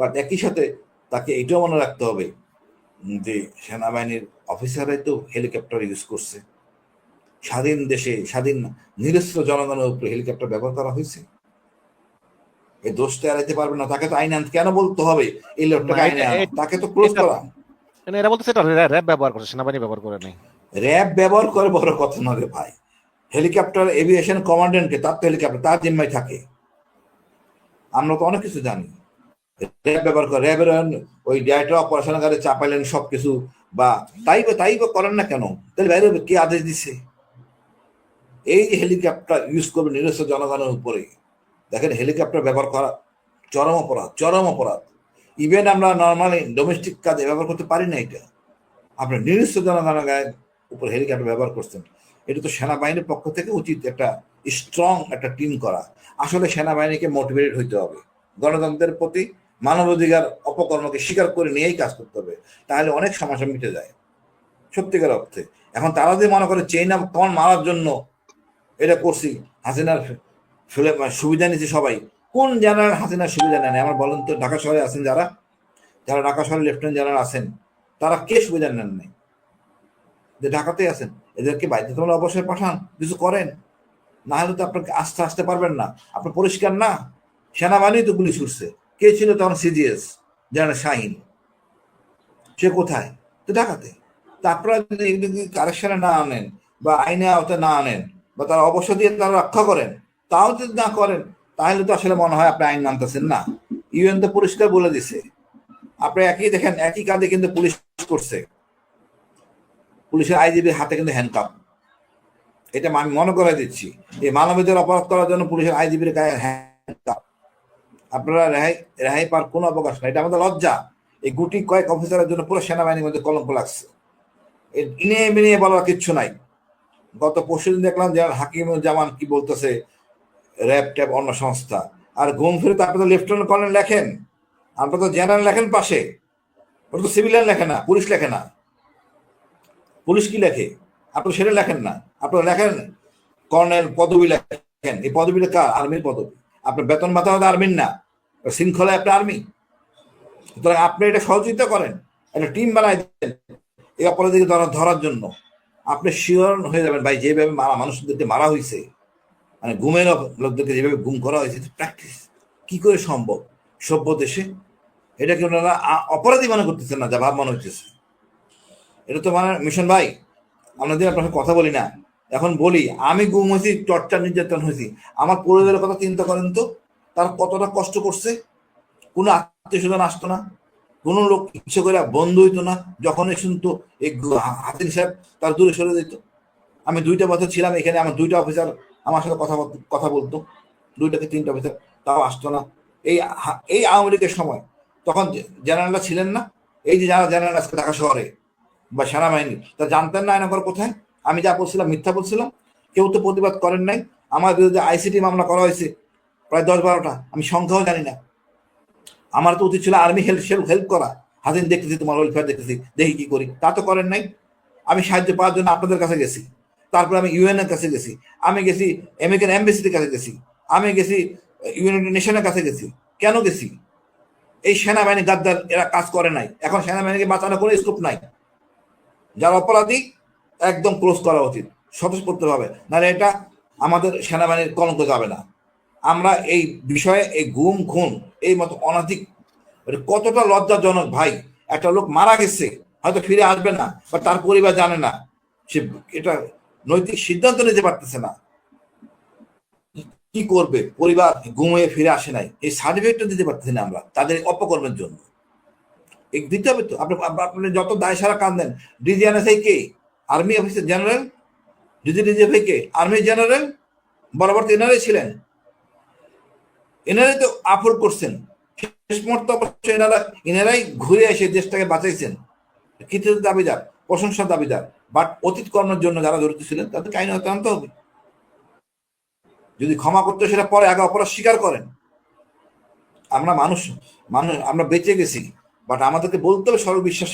But একই সাথে তাকে এটাও মনে রাখতে হবে যে সেনাবাহিনীর অফিসাররাই তো হেলিকপ্টার ইউজ করছে। স্বাধীন দেশে স্বাধীন নিরস্ত্র জনগণের উপরে হেলিকপ্টার ব্যবহার করা হয়েছে। এই দোষটা এড়াইতে পারবে না। তাকে তো আইন আনতে কেন বলতে হবে? এই লোকটাকে আইনে তাকে তো ক্লোজ করা। এরা বলতেছে এটা র্যা- র্যাব ব্যবহার করছে সেনাবাহিনী ব্যবহার করে নাই। র্যাব ব্যবহার করে বড় কথা না রে ভাই। হেলিকপ্টার এভিয়েশন কমান্ডেন্টকে তার তো হেলিকপ্টার তার জিম্মায় থাকে। আমরা তো অনেক কিছু জানি। র্যাব ব্যবহার করে, র্যাবের ওই ডাইরেক্টর অপারেশনকারে চাপাইলেন সবকিছু বা তাই বা তাই বা করেন না কেন? তাহলে বাইরে কে আদেশ দিছে? এই হেলিকপ্টার ইউজ করবে নিরস্ত্র জনগণের উপরে দেখেন হেলিকপ্টার ব্যবহার করা চরম অপরাধ চরম অপরাধ। ইভেন আমরা নর্মালি ডোমেস্টিক কাজে ব্যবহার করতে পারি না এটা। আপনার নিরস্ত্র জনগণের গায়ে উপর হেলিকপ্টার ব্যবহার করছেন। এটা তো সেনাবাহিনীর পক্ষ থেকে উচিত একটা স্ট্রং একটা টিম করা। আসলে সেনাবাহিনীকে মোটিভেটেড হইতে হবে। গণতন্ত্রের প্রতি মানবাধিকার অপকর্মকে স্বীকার করে নিয়েই কাজ করতে হবে, তাহলে অনেক সমস্যা মিটে যায়। সত্যিকার অর্থে। এখন তারা যদি মনে করে চেইন আপ কন মারার জন্য, এটা করছি, হাসিনার ফেলে মানে সুবিধা নিচ্ছে সবাই, কোন জেনারেল হাসিনার সুবিধা নেন আমার বলেন তো, ঢাকা শহরে আছেন যারা? যারা ঢাকা শহরে লেফটেন্যান্ট জেনারেল আছেন, তারা কে সুবিধা নেন নাই? যে ঢাকাতেই আছেন, এদেরকে বাধ্যতামূলক অবশ্যই পাঠান, কিছু করেন। না হলে তো আপনাকে আস্তে আসতে পারবেন না। আপনার পরিষ্কার না? সেনাবাহিনী তো গুলি ছুটছে কে ছিল তখন সিজিএস জেনারেল শাহিন। সে কোথায়? তো ঢাকাতে। তা আপনারা যদি কারেকশনে না আনেন বা আইনে আওতায় না আনেন বা তার অবসর দিয়ে তারা রক্ষা করেন, তাও যদি না করেন, তাহলে তো আসলে মনে হয় আপনি আইন মানতেছেন না। ইউএন তো পরিষ্কার বলে দিছে। আপনি একই দেখেন, একই কাজে কিন্তু পুলিশ করছে। পুলিশের আইজিবির হাতে কিন্তু হ্যান্ডকাপ এটা আমি মনে করে দিচ্ছি। এই মানবাধিকার অপরাধ করার জন্য পুলিশের আইজিবির গায়ে হ্যান্ডকাপ আপনারা রেহাই রেহাই পার কোনো অবকাশ নাই। এটা আমাদের লজ্জা। এই গুটি কয়েক অফিসারের জন্য পুরো সেনাবাহিনীর মধ্যে কলঙ্ক লাগছে। এর ইনে মিনিয়ে বলার কিচ্ছু নাই। গত পরশু দিন দেখলাম যে হাকিমুজ্জামান কি বলতেছে, র্যাব ট্যাব অন্য সংস্থা। আর ঘুম ফিরে তো আপনি তো লেফটেন্যান্ট কর্নেল লেখেন। আপনার তো জেনারেল লেখেন পাশে। ওটা তো সিভিলিয়ান লেখে না, পুলিশ লেখে না। পুলিশ কি লেখে? আপনি সেটা লেখেন না। আপনার লেখেন, কর্নেল পদবি লেখেন। এই পদবিটা কার? আর্মির পদবি। আপনার বেতন ভাতা হতে আর্মির না শৃঙ্খলায় আপনি আর্মি সুতরাং আপনি এটা সহযোগিতা করেন, একটা টিম বানাই দেন এই অপরাধীকে ধরা, ধরার জন্য। আপনি শিওর হয়ে যাবেন, ভাই, যেভাবে মারা মানুষদেরকে মারা হয়েছে মানে গুমের লোকদেরকে যেভাবে গুম করা হয়েছে প্র্যাকটিস কি করে সম্ভব? সভ্য দেশে এটাকে ওনারা অপরাধী মনে করতেছেন না, যা ভাব মনে হইতেছে। এটা তো মানে মিশন ভাই আমরা যদি আপনার কথা বলি না। এখন বলি, আমি গুম হয়েছি, টর্চার নির্যাতন হয়েছি। আমার পরিবারের কথা চিন্তা করেন তো, তার কতটা কষ্ট করছে? কোনো আত্মীয় স্বজন আসতো না, কোনো লোক ইচ্ছে করে বন্ধ হইতো না যখনই শুনতো, এই হাতিন সাহেব তার দূরে সরে যেত আমি দুইটা বছর ছিলাম এখানে, আমার দুইটা অফিসার আমার সাথে কথা কথা বলতো দুইটা থেকে তিনটা অফিসার তাও আসতো না। এই এই আওয়ামী লীগের সময় তখন জেনারেলরা ছিলেন না, এই যে যারা জেনারেল আজকে ঢাকা শহরে বা সেনাবাহিনী তা জানতেন না আয়নাগর কোথায়? আমি যা বলছিলাম, মিথ্যা বলছিলাম, কেউ তো প্রতিবাদ করেন নাই। আমার বিরুদ্ধে আইসিটি মামলা করা হয়েছে প্রায় দশ বারোটা, আমি সংখ্যাও জানি না। আমার তো উচিত ছিল আর্মি হেল্প সেলফ হেল্প করা। হাজিন দেখতেছি তোমার ওয়েলফেয়ার দেখতেছি, দেখি কি করি। তা তো করেন নাই। আমি সাহায্য পাওয়ার জন্য আপনাদের কাছে গেছি। তারপরে আমি ইউএন এর কাছে গেছি। আমি গেছি আমেরিকান এম্বাসির কাছে গেছি। আমি গেছি ইউনাইটেড নেশনের কাছে গেছি। কেন গেছি? এই সেনাবাহিনী গাদ্দার এরা কাজ করে নাই। এখন সেনাবাহিনীকে বাঁচানো কোনো স্কোপ নাই। যারা অপরাধী একদম ক্লোজ করা উচিত, স্বতঃস্ফূর্তভাবে। নাহলে এটা আমাদের সেনাবাহিনীর কলঙ্ক যাবে না। আমরা এই বিষয়ে এই গুম, খুন, এই মতো অনৈতিক এটা কতটা লজ্জাজনক ভাই, একটা লোক মারা গেছে, হয়তো ফিরে আসবে না, বা তার পরিবার জানে না, সে এটা নৈতিক সিদ্ধান্ত নিতে পারতেছে না। কি করবে? পরিবার ঘুমিয়ে ফিরে আসে নাই। এই সার্টিফিকেটটা দিতে পারতেছি না আমরা, তাদের অপকর্মের জন্য। দিতে হবে তো আপনি আপনি যত দায় সারা কান দেন ডিজিএনএসআই কে? আর্মি অফিসার জেনারেল যদি নিজে কে আর্মি জেনারেল বরাবর তো এনারাই ছিলেন। এনারাই তো আফোর্ড করছেন। শেষ মুহূর্ত অবশ্য এনারা এনারাই ঘুরে এসে দেশটাকে বাঁচাইছেন। কৃতিত্ব দাবিদার প্রশংসা দাবিদার। বাট অতীত কর্মের জন্য যারা জড়িত ছিলেন, তাদেরকে আইন হতে আনতে হবে। যদি ক্ষমা করতে সেটা পরে আগে অপরাধ স্বীকার করেন। আমরা মানুষ মানুষ, আমরা বেঁচে গেছি। বাট আমাদেরকে বলতে হবে সর্ববিশ্বাস